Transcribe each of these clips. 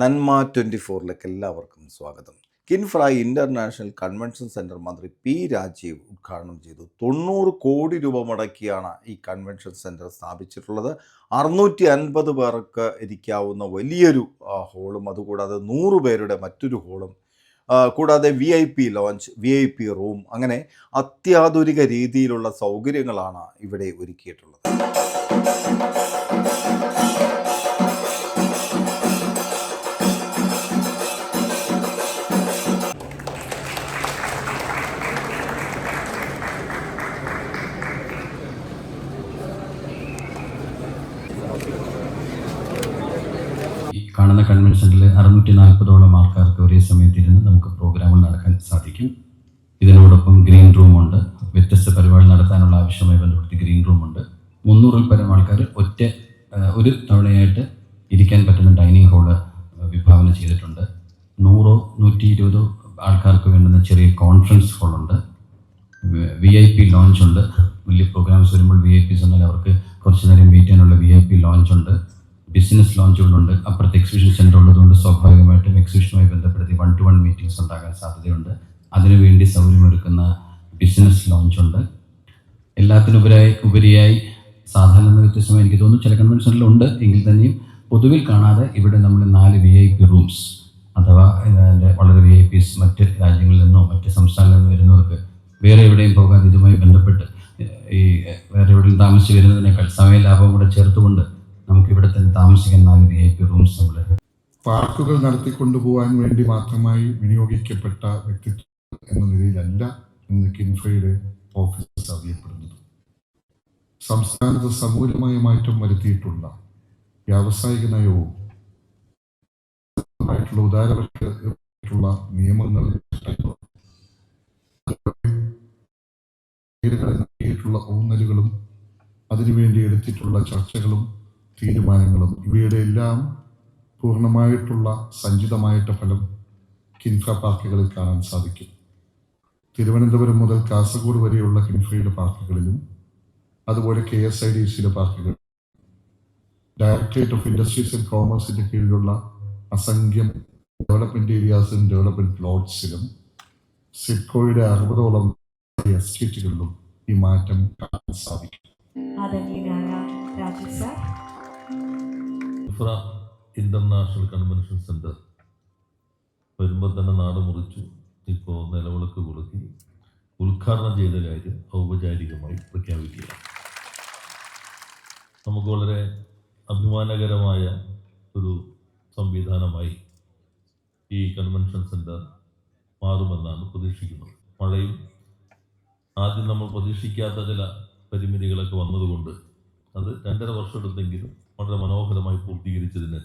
നന്മ ട്വന്റി ഫോറിലേക്ക് എല്ലാവർക്കും സ്വാഗതം. കിൻഫ്ര ഇന്റർനാഷണൽ കൺവെൻഷൻ സെന്റർ മന്ത്രി പി രാജീവ് ഉദ്ഘാടനം ചെയ്തു. തൊണ്ണൂറ് കോടി രൂപ മുടക്കിയാണ് ഈ കൺവെൻഷൻ സെന്റർ സ്ഥാപിച്ചിട്ടുള്ളത്. അറുന്നൂറ്റി അൻപത് പേർക്ക് ഇരിക്കാവുന്ന വലിയൊരു ഹോളും അതുകൂടാതെ നൂറ് പേരുടെ മറ്റൊരു ഹോളും കൂടാതെ V I P lounge V I P room അങ്ങനെ അത്യാധുനിക രീതിയിലുള്ള സൗകര്യങ്ങളാണ് ഇവിടെ ഒരുക്കിയിട്ടുള്ളത്. കാണുന്ന കൺവെൻഷനിൽ അറുന്നൂറ്റി നാൽപ്പതോളം ആൾക്കാർക്ക് ഒരേ സമയത്ത് ഇരുന്ന് നമുക്ക് പ്രോഗ്രാമുകൾ നടക്കാൻ സാധിക്കും. ഇതിനോടൊപ്പം ഗ്രീൻ റൂമുണ്ട് വ്യത്യസ്ത പരിപാടി നടത്താനുള്ള ആവശ്യമായി ബന്ധപ്പെട്ട് ഗ്രീൻ റൂമുണ്ട് മുന്നൂറിൽ പരം ആൾക്കാർ ഒറ്റ ഒരു തവണയായിട്ട് ഇരിക്കാൻ പറ്റുന്ന ഡൈനിങ് ഹാൾ വിഭാവന ചെയ്തിട്ടുണ്ട്. നൂറോ നൂറ്റി ഇരുപതോ ആൾക്കാർക്ക് വേണ്ടുന്ന ചെറിയ കോൺഫറൻസ് ഹാളുണ്ട്. വി ഐ പി ലോഞ്ച് ഉണ്ട്. വലിയ പ്രോഗ്രാംസ് വരുമ്പോൾ വി ഐ പി എന്നാൽ അവർക്ക് കുറച്ച് നേരം വെയിറ്റ് ചെയ്യാനുള്ള വി ഐ പി ലോഞ്ച് ഉണ്ട്. ബിസിനസ് ലോഞ്ചുകളുണ്ട് അപ്പുറത്ത് എക്സിബിഷൻ സെന്റർ ഉള്ളതുകൊണ്ട് സ്വാഭാവികമായിട്ടും എക്സിബിഷനുമായി ബന്ധപ്പെടുത്തി വൺ ടു വൺ മീറ്റിംഗ്സ് ഉണ്ടാകാൻ സാധ്യതയുണ്ട്. അതിനുവേണ്ടി സൗകര്യമൊരുക്കുന്ന ബിസിനസ് ലോഞ്ചുണ്ട് എല്ലാത്തിനുപരായി ഉപരിയായി സാധാരണ വ്യത്യസ്തമായി എനിക്ക് തോന്നുന്നു ചില കൺവെൻഷനിലുണ്ട് എങ്കിൽ തന്നെയും പൊതുവിൽ കാണാതെ ഇവിടെ നമ്മൾ നാല് വി ഐ പി റൂംസ് അഥവാ വളരെ വി ഐ പിസ് മറ്റ് രാജ്യങ്ങളിൽ നിന്നോ മറ്റ് സംസ്ഥാനങ്ങളിൽ നിന്നോ വരുന്നവർക്ക് വേറെ എവിടെയും പോകാതെ ഇതുമായി ബന്ധപ്പെട്ട് ഈ വേറെ എവിടെയും താമസിച്ച് വരുന്നതിനേക്കാൾ സമയ ലാഭം കൂടെ ചേർത്തുകൊണ്ട് താമസിക്കാൻ നാല് വി ഐ റൂംസ് പാർക്കുകൾ നടത്തിക്കൊണ്ടുപോകാൻ വേണ്ടി മാത്രമായി വിനിയോഗിക്കപ്പെട്ട വ്യക്തിത്വം എന്ന നിലയിലല്ല ഇന്ന് കിൻഫ്രയുടെ ഓഫീസസ് അറിയപ്പെടുന്നത്. സംസ്ഥാനത്ത് സമൂലമായ മാറ്റം വരുത്തിയിട്ടുള്ള വ്യാവസായിക നയവും ആയിട്ടുള്ള നിയമങ്ങൾ ഊന്നലുകളും അതിനുവേണ്ടി എടുത്തിട്ടുള്ള ചർച്ചകളും തീരുമാനങ്ങളും ഇവയുടെ എല്ലാം പൂർണമായിട്ടുള്ള സഞ്ചിതമായിട്ട് ഫലം കിൻഫ്ര പാർക്കുകളിൽ കാണാൻ സാധിക്കും. തിരുവനന്തപുരം മുതൽ കാസർഗോഡ് വരെയുള്ള കിൻഫ്രയുടെ പാർക്കുകളിലും അതുപോലെ കെ എസ് ഐ ഡി സിയുടെ പാർക്കുകൾ ഡയറക്ടറേറ്റ് ഓഫ് ഇൻഡസ്ട്രീസ് ആൻഡ് കോമേഴ്സിന്റെ കീഴിലുള്ള അസംഖ്യം ഡെവലപ്മെന്റ് ഏരിയാസിലും ഡെവലപ്മെന്റ് പ്ലോട്ട്സിലും സിഡ്കോയുടെ അറുപതോളം എസ്റ്റേറ്റുകളിലും ഈ മാറ്റം കാണാൻ സാധിക്കും. ഇഫ്ര ഇന്റർനാഷണൽ കൺവെൻഷൻ സെന്റർ വരുമ്പോൾ തന്നെ നാട് മുറിച്ചു. ഇപ്പോൾ നിലവിളക്ക് കൊടുക്കി. ഉദ്ഘാടനം ചെയ്ത കാര്യം ഔപചാരികമായി പ്രഖ്യാപിക്കുക നമുക്ക് വളരെ അഭിമാനകരമായ ഒരു സംവിധാനമായി ഈ കൺവെൻഷൻ സെന്റർ മാറുമെന്നാണ് പ്രതീക്ഷിക്കുന്നത്. മഴയും ആദ്യം നമ്മൾ പ്രതീക്ഷിക്കാത്ത ചില പരിമിതികളൊക്കെ വന്നതുകൊണ്ട് അത് രണ്ടര വർഷം എടുത്തെങ്കിലും വളരെ മനോഹരമായി പൂർത്തീകരിച്ചതിന്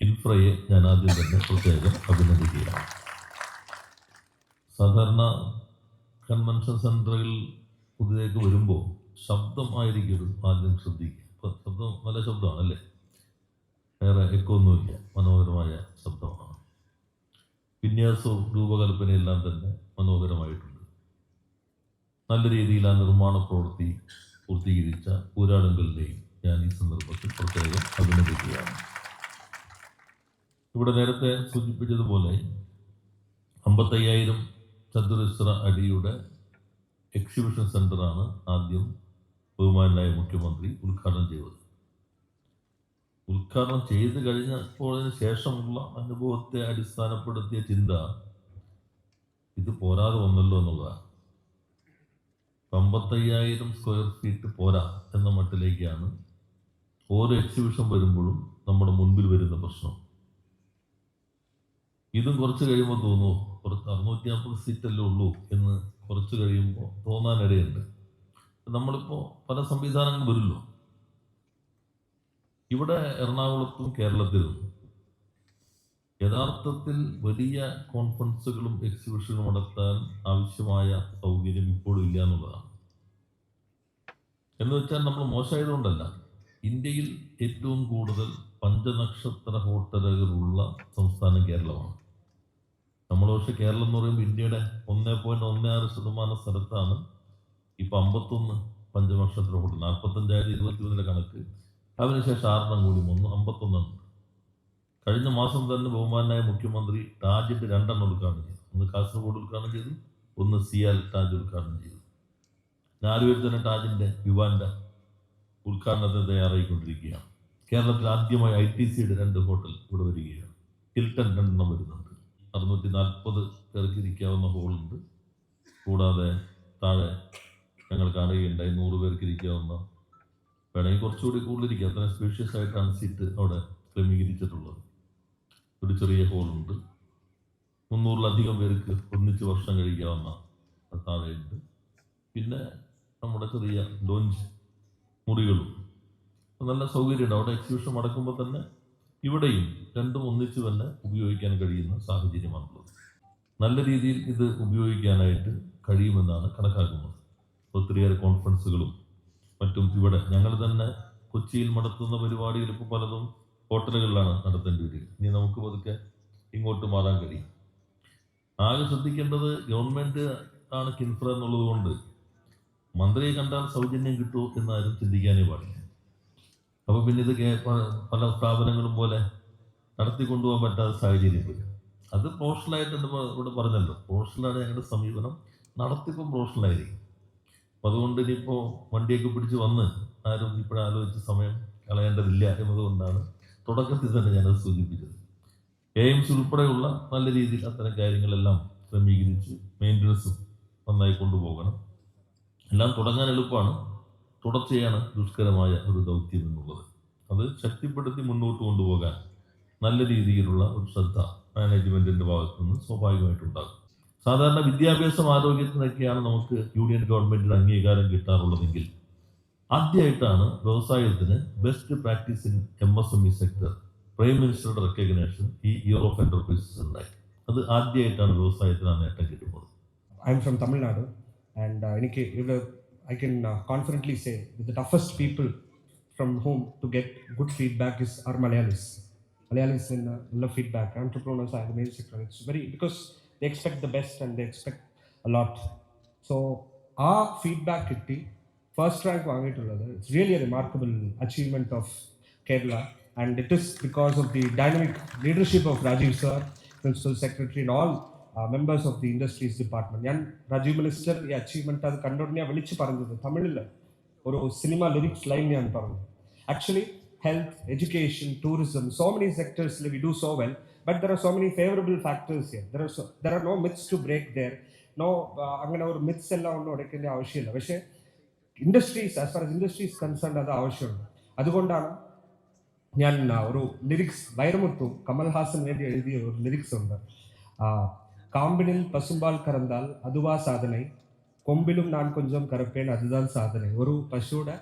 കിൻഫ്രയെ ഞാൻ ആദ്യം തന്നെ പ്രത്യേകം അഭിനന്ദിക്കുകയാണ്. സാധാരണ കൺവെൻഷൻ സെന്ററിൽ പുതിയതേക്ക് വരുമ്പോൾ ശബ്ദമായിരിക്കും ആദ്യം ശ്രദ്ധിക്കുക. ഇപ്പം ശബ്ദം നല്ല ശബ്ദമാണ് അല്ലേ? വേറെ എക്കൊന്നുമില്ല മനോഹരമായ ശബ്ദമാണ്. വിന്യാസവും രൂപകൽപ്പനയെല്ലാം തന്നെ മനോഹരമായിട്ടുണ്ട്. നല്ല രീതിയിൽ ആ നിർമ്മാണ പ്രവൃത്തി പൂർത്തീകരിച്ച ഊരാളുങ്കലിനെയും ഞാൻ ഈ സന്ദർഭത്തിൽ അഭിനന്ദിക്കുകയാണ് ഇവിടെ നേരത്തെ സൂചിപ്പിച്ചതുപോലെ അമ്പത്തയ്യായിരം ചതുരശ്ര അടിയുടെ എക്സിബിഷൻ സെന്ററാണ് ആദ്യം ബഹുമാനായ മുഖ്യമന്ത്രി ഉദ്ഘാടനം ചെയ്തത്. ഉദ്ഘാടനം ചെയ്ത് കഴിഞ്ഞപ്പോഴതിന് ശേഷമുള്ള അനുഭവത്തെ അടിസ്ഥാനപ്പെടുത്തിയ ചിന്ത ഇത് പോരാതെ വന്നല്ലോ എന്നുള്ളതാണ്. അമ്പത്തയ്യായിരം സ്ക്വയർ ഫീറ്റ് പോരാ എന്ന മട്ടിലേക്കാണ് ഓരോ എക്സിബിഷൻ വരുമ്പോഴും നമ്മുടെ മുൻപിൽ വരുന്ന പ്രശ്നം. ഇതും കുറച്ച് കഴിയുമ്പോൾ തോന്നുന്നു കുറച്ച് അറുന്നൂറ്റി നാൽപ്പത് സീറ്റല്ലേ ഉള്ളൂ എന്ന് കുറച്ച് കഴിയുമ്പോൾ തോന്നാനിടയുണ്ട്. നമ്മളിപ്പോൾ പല സംവിധാനങ്ങൾ വരുമല്ലോ ഇവിടെ എറണാകുളത്തും കേരളത്തിലും യഥാർത്ഥത്തിൽ വലിയ കോൺഫറൻസുകളും എക്സിബിഷനും നടത്താൻ ആവശ്യമായ സൗകര്യം ഇപ്പോഴും ഇല്ല എന്നുള്ളതാണ്. എന്ന് വെച്ചാൽ നമ്മൾ മോശമായതുകൊണ്ടല്ല. ഇന്ത്യയിൽ ഏറ്റവും കൂടുതൽ പഞ്ചനക്ഷത്ര ഹോട്ടലുകളുള്ള സംസ്ഥാനം കേരളമാണ്. നമ്മൾ പക്ഷെ കേരളം എന്ന് പറയുമ്പോൾ ഇന്ത്യയുടെ ഒന്നേ പോയിന്റ് ഒന്ന് ആറ് ശതമാനം സ്ഥലത്താണ് ഇപ്പം അമ്പത്തൊന്ന് പഞ്ചനക്ഷത്ര ഹോട്ടൽ. നാൽപ്പത്തഞ്ചായിരത്തി ഇരുപത്തി മൂന്നിലെ കണക്ക്. അതിനുശേഷം ആറെണ്ണം കൂടി വന്നു. അമ്പത്തൊന്നെണ്ണം. കഴിഞ്ഞ മാസം തന്നെ ബഹുമാനായ മുഖ്യമന്ത്രി താജിന്റെ രണ്ടെണ്ണം ഉദ്ഘാടനം ചെയ്തു. ഒന്ന് കാസർഗോഡ് ഉദ്ഘാടനം ചെയ്തു. ഒന്ന് സിയാൽ ടാജ് ഉദ്ഘാടനം ചെയ്തു. ഞാലുവേൽ തന്നെ താജിന്റെ യുവാന്റെ ഉദ്ഘാടനത്തിന് തയ്യാറായിക്കൊണ്ടിരിക്കുകയാണ്. കേരളത്തിൽ ആദ്യമായി ഐ ടി സിയുടെ രണ്ട് ഹോട്ടൽ ഇവിടെ വരികയാണ്. ഹിൽട്ടൺ രണ്ടെണ്ണം വരുന്നുണ്ട്. അറുന്നൂറ്റി നാൽപ്പത് പേർക്ക് ഇരിക്കാവുന്ന ഹോളുണ്ട്. കൂടാതെ താഴെ ഞങ്ങൾ കാണുകയുണ്ടായി നൂറ് പേർക്ക് ഇരിക്കാവുന്ന വേണമെങ്കിൽ കുറച്ചുകൂടി കൂടുതലിരിക്കുക അത്ര സ്പേഷ്യസ് ആയിട്ടാണ് സീറ്റ് അവിടെ ക്രമീകരിച്ചിട്ടുള്ളത്. ഒരു ചെറിയ ഹോളുണ്ട്. മുന്നൂറിലധികം പേർക്ക് ഒന്നിച്ച് വർഷം കഴിക്കാവുന്ന താഴെയുണ്ട്. പിന്നെ നമ്മുടെ ചെറിയ ലോഞ്ച് മുറികളും. നല്ല സൗകര്യമുണ്ട്. അവിടെ എക്സിബിഷൻ നടക്കുമ്പോൾ തന്നെ ഇവിടെയും രണ്ടും ഒന്നിച്ച് തന്നെ ഉപയോഗിക്കാൻ കഴിയുന്ന സാഹചര്യമാണുള്ളത്. നല്ല രീതിയിൽ ഇത് ഉപയോഗിക്കാനായിട്ട് കഴിയുമെന്നാണ് കണക്കാക്കുന്നത്. ഒത്തിരിയേറെ കോൺഫറൻസുകളും മറ്റും ഇവിടെ. ഞങ്ങൾ തന്നെ കൊച്ചിയിൽ നടത്തുന്ന പരിപാടികൾ ഇപ്പോൾ പലതും ഹോട്ടലുകളിലാണ് നടത്തേണ്ടി വരിക ഇനി നമുക്ക് പതുക്കെ ഇങ്ങോട്ട് മാറാൻ കഴിയും. ആകെ ശ്രദ്ധിക്കേണ്ടത് ഗവൺമെന്റ് ആണ് കിൻഫ്ര എന്നുള്ളത് കൊണ്ട് മന്ത്രിയെ കണ്ടാൽ സൗജന്യം കിട്ടൂ എന്നാരും ചിന്തിക്കാനേ പാടില്ല. അപ്പോൾ പിന്നെ ഇത് പല സ്ഥാപനങ്ങളും പോലെ നടത്തിക്കൊണ്ടുപോകാൻ പറ്റാത്ത സാഹചര്യം വരും അത് പ്രൊഫഷണലായിട്ട് ഇവിടെ പറഞ്ഞല്ലോ. പ്രൊഫഷണലാണ് ഞങ്ങളുടെ സമീപനം. നടത്തിപ്പം പ്രൊഫഷണലായിരിക്കും അപ്പം അതുകൊണ്ട് ഇനിയിപ്പോൾ വണ്ടിയൊക്കെ പിടിച്ച് വന്ന് ആരും ഇപ്പോഴാലോചിച്ച് സമയം കളയേണ്ടതില്ല എന്നതുകൊണ്ടാണ് തുടക്കത്തിൽ തന്നെ ഞാനത് സൂചിപ്പിച്ചത്. എയിംസ് ഉൾപ്പെടെയുള്ള നല്ല രീതിയിൽ അത്തരം കാര്യങ്ങളെല്ലാം ക്രമീകരിച്ച് മെയിന്റനൻസും നന്നായി കൊണ്ടുപോകണം. എല്ലാം തുടങ്ങാൻ എളുപ്പമാണ്. തുടർച്ചയാണ് ദുഷ്കരമായ ഒരു ദൗത്യം എന്നുള്ളത്. അത് ശക്തിപ്പെടുത്തി മുന്നോട്ട് കൊണ്ടുപോകാൻ നല്ല രീതിയിലുള്ള ഒരു ശ്രദ്ധ മാനേജ്മെന്റിന്റെ ഭാഗത്തു നിന്ന് സ്വാഭാവികമായിട്ടുണ്ടാകും. സാധാരണ വിദ്യാഭ്യാസം ആരോഗ്യത്തിനൊക്കെയാണ് നമുക്ക് യൂണിയൻ ഗവൺമെന്റിന് അംഗീകാരം കിട്ടാറുള്ളതെങ്കിൽ ആദ്യമായിട്ടാണ് വ്യവസായത്തിന് best practice in M S M E sector prime മിനിസ്റ്ററുടെ recognition ഈ ഇയർ ഓഫ് എന്റർപ്രൈസസ് ഉണ്ടായി. അത് ആദ്യമായിട്ടാണ് വ്യവസായത്തിന് ആ നേട്ടം കിട്ടുന്നത്. I M from Nadu, And uh, I can uh, confidently say the toughest people from whom to get good feedback is our Malayalis. Malayalis in uh, love feedback, entrepreneurs are the main sector. It's very because they expect the best and they expect a lot. So our feedback kitty first rank வாங்கிட்டுள்ளது It's really a remarkable achievement of Kerala, and it is because of the dynamic leadership of Rajeev Sir, Principal Secretary, and all. Members of the industries department ഞാൻ Rajeev minister ഈ achievement അത് കണ്ടോണ്ട് ഞാൻ വിളിച്ച് പറഞ്ഞത്. തമിഴിൽ ഒരു സിനിമ ലിറിക്സ് ലൈൻ ഞാൻ പറഞ്ഞു. Actually health education tourism so many സെക്ടേഴ്സിൽ we do so well but there are so many favourable factors here there are so there are no myths to break there no അങ്ങനെ ഒരു myths എല്ലാം ഒന്നും ഉടയ്ക്കേണ്ട ആവശ്യമില്ല. പക്ഷേ industries as far as industries concern അത് ആവശ്യമുണ്ട് അതുകൊണ്ടാണ് ഞാൻ ആ, ഒരു ലിറിക്സ് വൈരമുത്തു കമൽഹാസൻ വേണ്ടി എഴുതിയ ഒരു ലിറിക്സ് ഉണ്ട്. காம்பினில் பசும்பால் கறந்தால் அதுவா சாதனை கொம்பிலும் நான் கொஞ்சம் கறப்பேன் அதுதான் சாதனை ஒரு പശുവിടെ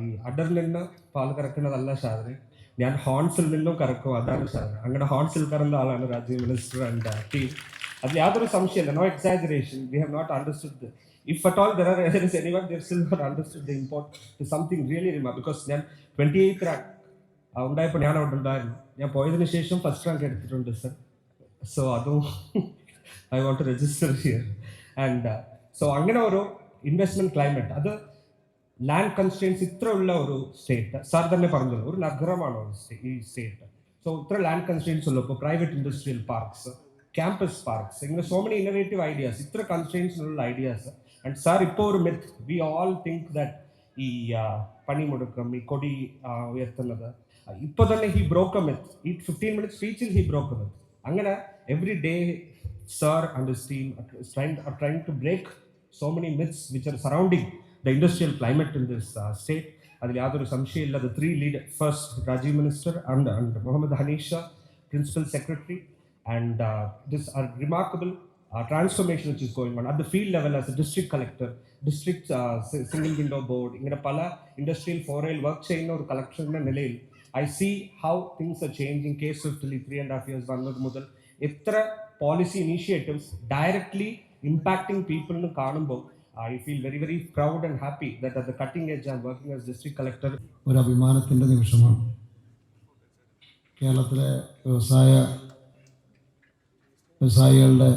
ഈ അഡറിൽ നിന്ന് പാൽ കറക്കുന്നതല്ല സാധനം ഞാൻ ഹോൺസിൽ നിന്നും കറക്കും അതാണ് സാധനം അങ്ങനെ ഹോൺസിൽ കറന്ന ആളാണ് രാജീവ് മിനിസ്റ്റർ ആൻഡ് ടീം അതിൽ യാതൊരു സംശയമില്ല no exaggeration we have not understood if at all there are as any one there still not understood the import something really remark because ഞാൻ ട്വൻറ്റി എയ്ത്ത് റാങ്ക് ഉണ്ടായപ്പോൾ ഞാൻ അവിടെ ഉണ്ടായിരുന്നു ഞാൻ പോയതിനു ശേഷം ഫസ്റ്റ് റാങ്ക് എടുത്തിട്ടുണ്ട് സർ സോ അതും I want to register here and so അങ്ങനെ ഒരു ഇൻവെസ്റ്റ്മെന്റ് ക്ലൈമറ്റ് അത് ലാൻഡ് കൺസ്ട്രെയിൻസ് ഇത്രയുള്ള ഉള്ള ഒരു സ്റ്റേറ്റ് സാർ തന്നെ പറഞ്ഞത് ഒരു നഗരമാണ് ഈ സ്റ്റേറ്റ് സോ ഇത്ര ലാൻഡ് കൺസ്ട്രെയിൻസ് ഉള്ളപ്പോൾ private industrial parks campus parks ഇങ്ങനെ സോ മെനി ഇന്നവേറ്റീവ് ഐഡിയാസ് ഇത്ര കൺസ്ട്രെയിൻസിനുള്ള ഐഡിയാസ് ആൻഡ് സാർ ഇപ്പോൾ ഒരു myth we all think that ഈ പണിമുടക്കം ഈ കൊടി ഉയർത്തുന്നത്. ഇപ്പോൾ തന്നെ ഹി ബ്രോക്ക് മിത്ത് ഈ ഫിഫ്റ്റീൻ മിനിറ്റ് സ്പീച്ചിൽ ഹി ബ്രോക്ക് മിത്ത് അങ്ങനെ every day Sir, and his team trying, are trying to break so many myths which are surrounding the industrial climate in this uh, state. ಅದರಲ್ಲಿ ಯಾವುದೂ ಸಂಶಯ ಇಲ್ಲ the three lead first Rajeev minister and and Mohammed Haneef Shah principal secretary and this are remarkable transformation which is going on at the field level as district collector district single window board இங்கே பல industrial ஃபோரைல் work chain ஒரு collection நிலையில் I see how things are changing case fifthly three and half years வந்தது முதல் எத்தனை policy initiatives directly impacting പീപ്പിളിന് കാണുമ്പോൾ I feel very very proud and happy that at the cutting edge and working as district collector ഒരു അഭിമാനത്തിന്റെ നിമിഷമാണ്. കേരളത്തിലെ വ്യവസായ വ്യവസായികളുടെ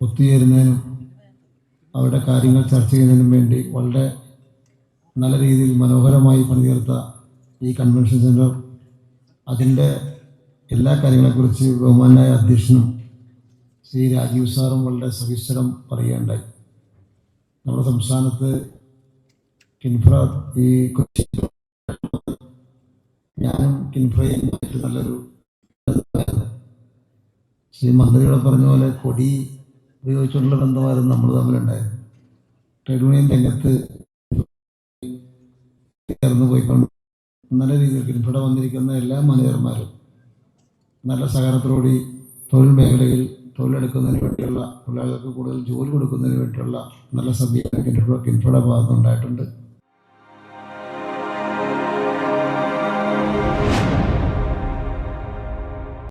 ഒത്തുചേരുന്നതിനും അവരുടെ കാര്യങ്ങൾ ചർച്ച ചെയ്യുന്നതിനും വേണ്ടി വളരെ നല്ല രീതിയിൽ മനോഹരമായി പണിതീർത്ത ഈ കൺവെൻഷൻ സെന്റർ അതിന്റെ എല്ലാ കാര്യങ്ങളെക്കുറിച്ച് ബഹുമാനായ അധ്യക്ഷനും ശ്രീ രാജീവ് സാറും വളരെ സവിസ്തരം പറയുകയുണ്ടായി. നമ്മുടെ സംസ്ഥാനത്ത് കിൻഫ്ര ഈ കൊച്ചി ഞാനും കിൻഫ്രയും നല്ലൊരു ശ്രീ മന്ത്രിയുടെ പറഞ്ഞ പോലെ കൊടി ഉപയോഗിച്ചുള്ള ബന്ധമായിരുന്നു നമ്മൾ തമ്മിലുണ്ടായത്. ട്രേഡ് യൂണിയൻ രംഗത്ത് ചേർന്ന് പോയിക്കൊണ്ട് നല്ല രീതിയിൽ കിൻഫ്ര വന്നിരിക്കുന്ന എല്ലാ മാനേജർമാരും നല്ല സഹകരണത്തോടുകൂടി തൊഴിൽ മേഖലയിൽ തൊഴിലെടുക്കുന്നതിന് വേണ്ടിയുള്ള തൊഴിലാളികൾക്ക് കൂടുതൽ ജോലി കൊടുക്കുന്നതിന് വേണ്ടിയുള്ള നല്ല സമീപനം കിൻഫ്രയുടെ ഭാഗത്തുനിന്നുണ്ടായിട്ടുണ്ട്.